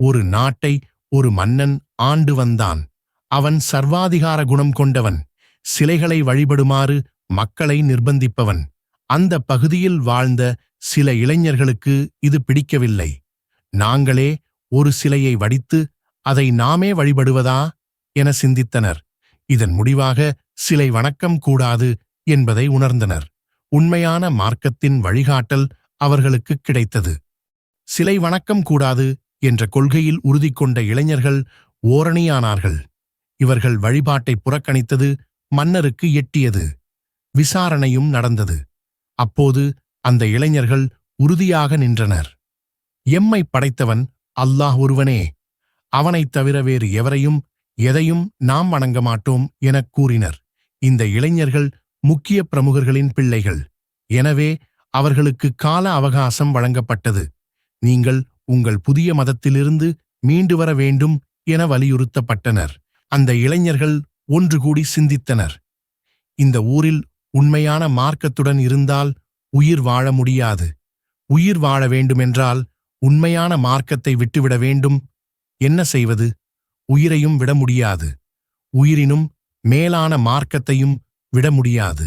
ஒரு நாட்டை ஒரு மன்னன் ஆண்டு வந்தான். அவன் சர்வாதிகார குணம் கொண்டவன். சிலைகளை வழிபடுமாறு மக்களை நிர்பந்திப்பவன். அந்த பகுதியில் வாழ்ந்த சில இளைஞர்களுக்கு இது பிடிக்கவில்லை. நாங்களே ஒரு சிலையை வடித்து அதை நாமே வழிபடுவதா? என சிந்தித்தனர். இதன் முடிவாக சிலை வணக்கம் கூடாது என்பதை உணர்ந்தனர். உண்மையான மார்க்கத்தின் வழிகாட்டல் அவர்களுக்கு கிடைத்தது. சிலை வணக்கம் கூடாது என்ற கொள்கையில் உறுதி கொண்ட இளைஞர்கள் ஓரணியானார்கள். இவர்கள் வழிபாட்டை புறக்கணித்தது மன்னருக்கு எட்டியது. விசாரணையும் நடந்தது. அப்போது அந்த இளைஞர்கள் உறுதியாக நின்றனர். எம்மை படைத்தவன் அல்லாஹ் ஒருவனே அவனைத் தவிர வேறு எவரையும் எதையும் நாம் வணங்க மாட்டோம் எனக் கூறினர். இந்த இளைஞர்கள் முக்கிய பிரமுகர்களின் பிள்ளைகள். எனவே அவர்களுக்கு கால அவகாசம் வழங்கப்பட்டது. நீங்கள் உங்கள் புதிய மதத்திலிருந்து மீண்டு வர வேண்டும் என வலியுறுத்தப்பட்டனர். அந்த இளைஞர்கள் ஒன்று கூடி சிந்தித்தனர். இந்த ஊரில் உண்மையான மார்க்கத்துடன் இருந்தால் உயிர் வாழ முடியாது. உயிர் வாழ வேண்டுமென்றால் உண்மையான மார்க்கத்தை விட்டுவிட வேண்டும். என்ன செய்வது? உயிரையும் விட முடியாது. உயிரினும் மேலான மார்க்கத்தையும் விட முடியாது.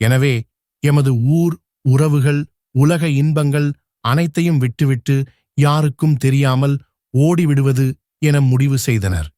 எனவே எமது ஊர் உறவுகள் உலக இன்பங்கள் அனைத்தையும் விட்டுவிட்டு யாருக்கும் தெரியாமல் ஓடிவிடுவது என முடிவு செய்தனர்.